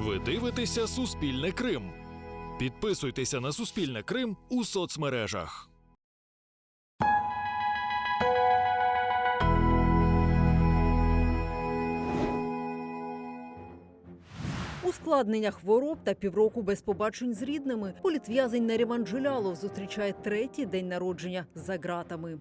Ви дивитеся Суспільне Крим. Підписуйтеся на Суспільне Крим у соцмережах. Ускладнення хвороб та півроку без побачень з рідними. Політв'язень Наріман Джилялов зустрічає третій день народження за ґратами.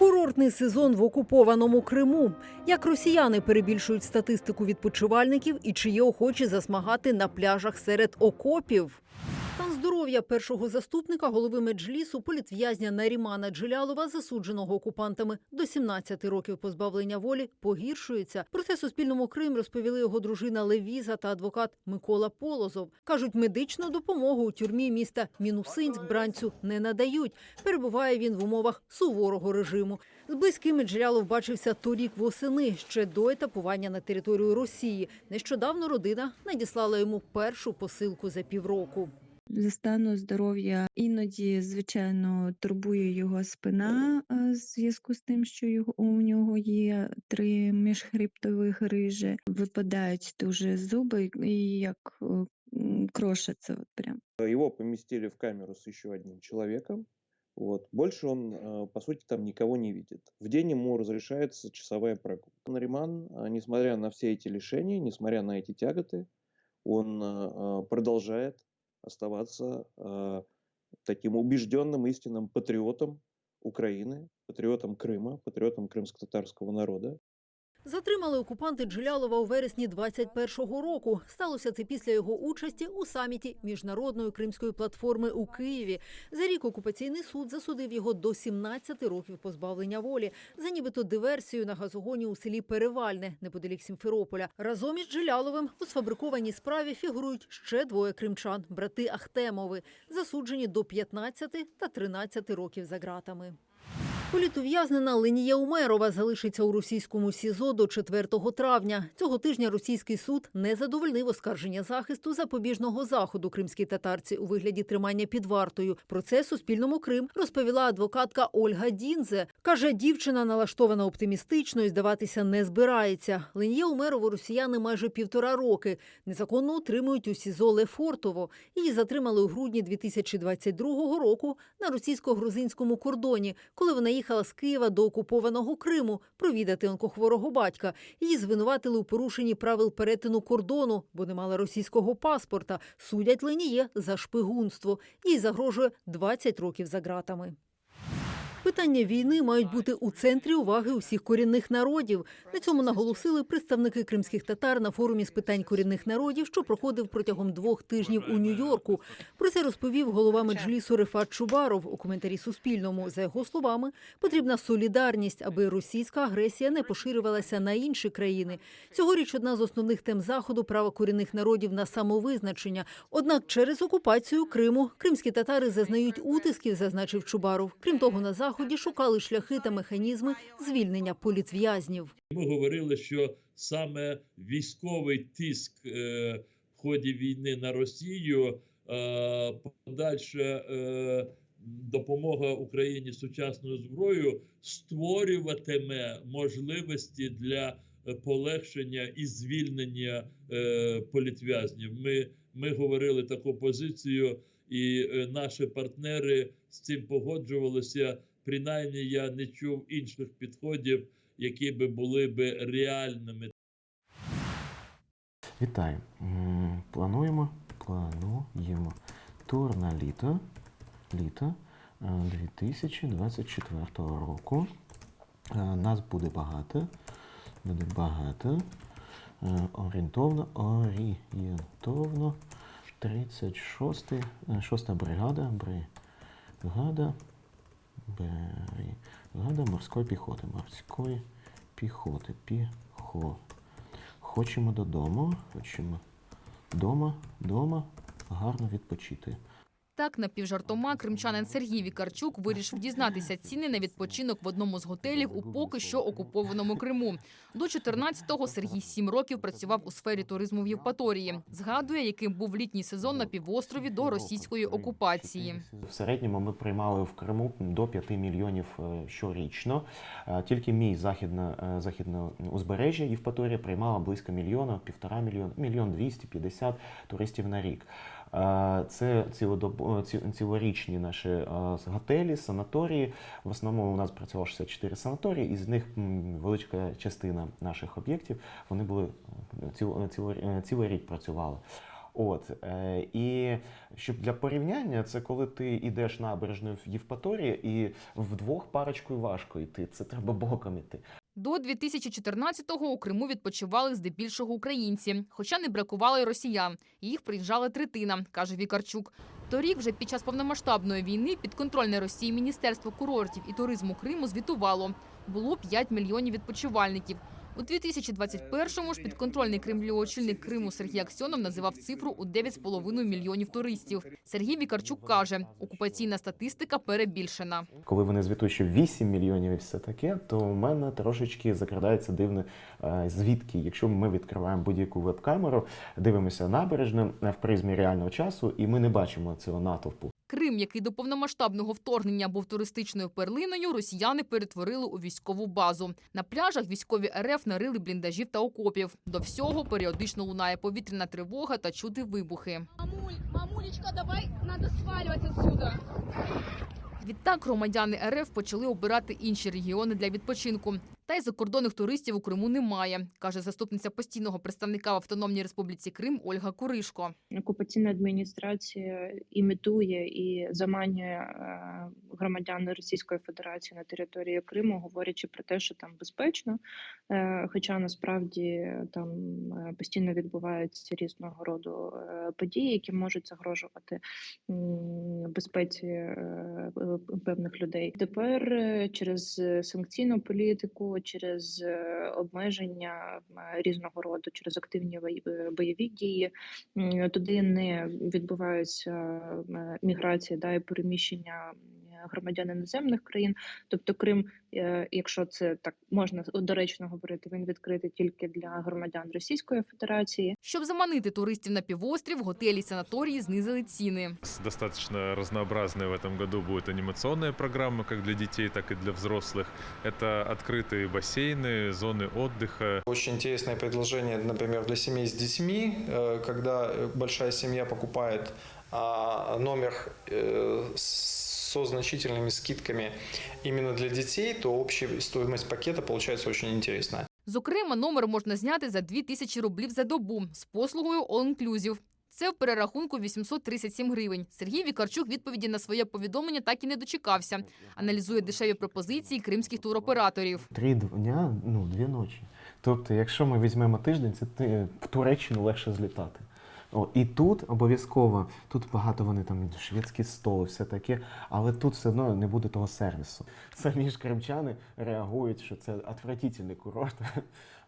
Курортний сезон в окупованому Криму. Як росіяни перебільшують статистику відпочивальників і чи є охочі засмагати на пляжах серед окопів. Стан здоров'я першого заступника голови меджлісу політв'язня Нарімана Джилялова, засудженого окупантами до 17 років позбавлення волі, погіршується. Про це Суспільному Крим розповіли його дружина Левіза та адвокат Микола Полозов. кажуть, медичну допомогу у тюрмі міста Мінусинськ бранцю не надають. Перебуває він в умовах суворого режиму. З близькими Джалялов бачився торік восени ще до етапування на територію Росії. Нещодавно родина надіслала йому першу посилку за півроку За стану здоров'я іноді, звичайно, турбує його спина е, в зв'язку з тим, що його, у нього є три міжхребтових грижі, випадають дуже зуби і як е, м, крошаться. От прям. Его поместили в камеру с еще одним человеком. Вот. Больше он, э, по сути, там никого не видит. В день ему разрешается часовая прогулка. Нариман, э, несмотря на все эти лишения, несмотря на эти тяготы, он э, э, продолжает оставаться э, таким убежденным истинным патриотом Украины, патриотом Крыма, патриотом крымско-татарского народа. Затримали окупанти Джилялова у вересні 21-го року. Сталося це після його участі у саміті міжнародної кримської платформи у Києві. За рік окупаційний суд засудив його до 17 років позбавлення волі за нібито диверсію на газогоні у селі Перевальне неподалік Сімферополя. Разом із Джиляловим у сфабрикованій справі фігурують ще двоє кримчан брати Ахтемови, засуджені до 15 та 13 років за ґратами. Політув'язнена Ленія Умерова залишиться у російському СІЗО до 4 травня. Цього тижня російський суд не задовольнив оскарження захисту запобіжного заходу кримській татарці у вигляді тримання під вартою. Про це Суспільному Крим розповіла адвокатка Ольга Дінзе. Каже, дівчина налаштована оптимістично і здаватися не збирається. Ленія Умерову росіяни майже півтора роки незаконно утримують у СІЗО Лефортово. Її затримали у грудні 2022 року на російсько-грузинському кордоні, коли вона їхала з Києва до окупованого Криму провідати онкохворого батька. Її звинуватили у порушенні правил перетину кордону, бо не мала російського паспорта. Судять Леніє за шпигунство. Їй загрожує 20 років за ґратами. Питання війни мають бути у центрі уваги усіх корінних народів. На цьому наголосили представники кримських татар на форумі з питань корінних народів, що проходив протягом двох тижнів у Нью-Йорку. Про це розповів голова меджлісу Рефат Чубаров у коментарі Суспільному. За його словами, потрібна солідарність, аби російська агресія не поширювалася на інші країни. Цьогоріч одна з основних тем заходу право корінних народів на самовизначення. Однак через окупацію Криму кримські татари зазнають утисків, зазначив Чубаров. Крім того, на заході шукали шляхи та механізми звільнення політв'язнів. Ми говорили, що саме військовий тиск е, в ході війни на Росію, е, подальша е, допомога Україні сучасною зброєю створюватиме можливості для полегшення і звільнення політв'язнів. Ми, ми говорили таку позицію, і наші партнери з цим погоджувалися. Принаймні, я не чув інших підходів, які би були би реальними. Вітаю. Плануємо, плануємо тур на літо, літо е, 2024 року. Е, Нас буде багато, буде багато. Е, Орієнтовно, орієнтовно 36 е, 6 бригада, бригада, бригада морської піхоти, морської піхоти, Піхо. Хочемо додому, хочемо дома, дома гарно відпочити. Так, напівжартома кримчанин Сергій Вікарчук вирішив дізнатися ціни на відпочинок в одному з готелів у поки що окупованому Криму. До 14-го Сергій сім років працював у сфері туризму в Євпаторії. Згадує, яким був літній сезон на півострові до російської окупації. В середньому ми приймали в Криму до 5 мільйонів е, щорічно. Е, Тільки мій західне, е, західне узбережжя Євпаторія приймала близько мільйона, півтора мільйона, мільйон двісті п'ятдесят туристів на рік. Е, Це цілорічні наші е, готелі, санаторії. В основному у нас працювало 64 санаторії, і з них велика частина наших об'єктів вони були е, ціло... е, цілий рік працювали. От е, і щоб для порівняння, це коли ти йдеш набережною в Євпаторії і вдвох парочкою важко йти. Це треба боком іти. До 2014-го у Криму відпочивали здебільшого українці, хоча не бракувало й росіян. Їх приїжджала третина, каже Вікарчук. Торік, вже під час повномасштабної війни, підконтрольне Росії Міністерство курортів і туризму Криму звітувало. Було 5 мільйонів відпочивальників. У 2021-му ж підконтрольний Кремлю очільник Криму Сергій Аксьонов називав цифру у 9,5 мільйонів туристів. Сергій Вікарчук каже, окупаційна статистика перебільшена. Коли вони звітують, що 8 мільйонів і все таке, то у мене трошечки закрадається дивне е, звідки. Якщо ми відкриваємо будь-яку веб-камеру, дивимося набережну е, в призмі реального часу, і ми не бачимо цього натовпу. Крим, який до повномасштабного вторгнення був туристичною перлиною, росіяни перетворили у військову базу. На пляжах військові РФ нарили бліндажів та окопів. До всього періодично лунає повітряна тривога та чути вибухи. Мамуль, мамулечка, давай, надо свалювати отсюда. Відтак громадяни РФ почали обирати інші регіони для відпочинку. Та й закордонних туристів у Криму немає, каже заступниця постійного представника в Автономній Республіці Крим Ольга Куришко. окупаційна адміністрація імітує і заманює е, громадян Російської Федерації на територію Криму, говорячи про те, що там безпечно. Е, Хоча насправді там е, постійно відбуваються різного роду події, які можуть загрожувати безпеці е, певних людей. Тепер е, через е, санкційну політику, через обмеження різного роду, через активні бойові дії туди не відбуваються міграції да, і переміщення громадян іноземних країн. Тобто Крим, е, якщо це так можна доречно говорити, він відкритий тільки для громадян Російської Федерації. Щоб заманити туристів на півострів, готелі й санаторії знизили ціни. С- Достаточно разнообразной в этом году будет анимационная программа как для детей, так и для взрослых. Это открытые бассейны, зоны отдыха. Очень интересное предложение, например, для семей с детьми, э, когда э, большая семья покупает а, номер э, со значительными скидками именно для детей, то общая стоимость пакета получается очень интересная. Зокрема, номер можна зняти за 2 тисячі рублів за добу з послугою All Inclusive. Це в перерахунку 837 гривень. Сергій Вікарчук відповіді на своє повідомлення так і не дочекався. Аналізує дешеві пропозиції кримських туроператорів. Три дня, ну дві ночі. Тобто, якщо ми візьмемо тиждень, це ти- в Туреччину легше злітати. О, і тут обов'язково, тут багато вони там шведські столи, все таке, але тут все одно не буде того сервісу. Самі ж кримчани реагують, що це отвратительний курорт.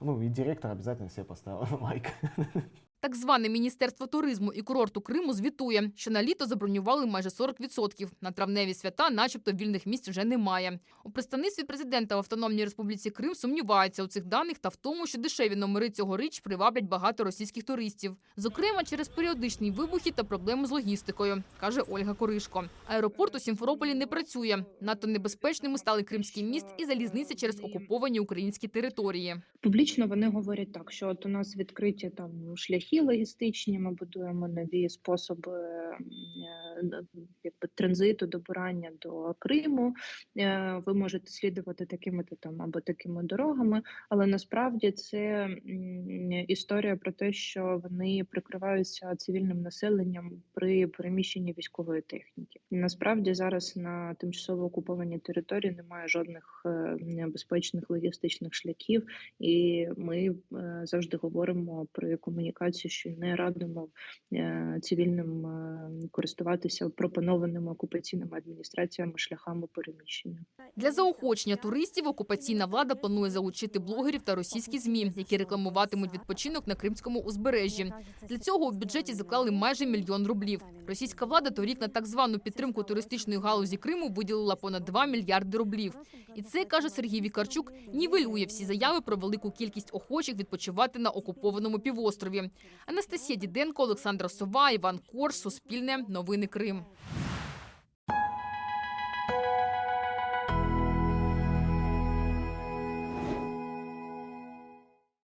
Ну і директор обов'язково себе поставив лайк. Так зване Міністерство туризму і курорту Криму звітує, що на літо забронювали майже 40%. На травневі свята, начебто, вільних місць вже немає. У представництві президента в Автономній Республіці Крим сумніваються у цих даних та в тому, що дешеві номери цьогоріч приваблять багато російських туристів. Зокрема, через періодичні вибухи та проблеми з логістикою, каже Ольга Коришко. Аеропорт у Сімферополі не працює. Надто небезпечними стали Кримський міст і залізниця через окуповані українські території. Публічно вони говорять так, що от у нас відкриті там шляхи логістичні, ми будуємо нові способи е, якби, транзиту, добирання до Криму. Е, Ви можете слідувати такими-то там або такими дорогами, але насправді це історія про те, що вони прикриваються цивільним населенням при переміщенні військової техніки. Насправді зараз на тимчасово окупованій території немає жодних е, безпечних логістичних шляхів, і ми е, завжди говоримо про комунікацію ще не радимо цивільним е, користуватися пропонованими окупаційними адміністраціями шляхами переміщення. Для заохочення туристів окупаційна влада планує залучити блогерів та російські змі, які рекламуватимуть відпочинок на кримському узбережжі. Для цього у бюджеті заклали майже мільйон рублів. Російська влада торік на так звану підтримку туристичної галузі Криму виділила понад 2 мільярди рублів. І це каже Сергій Вікарчук, нівелює всі заяви про велику кількість охочих відпочивати на окупованому півострові. Анастасія Діденко, Олександра Сова, Іван Корж, Суспільне, Новини Крим.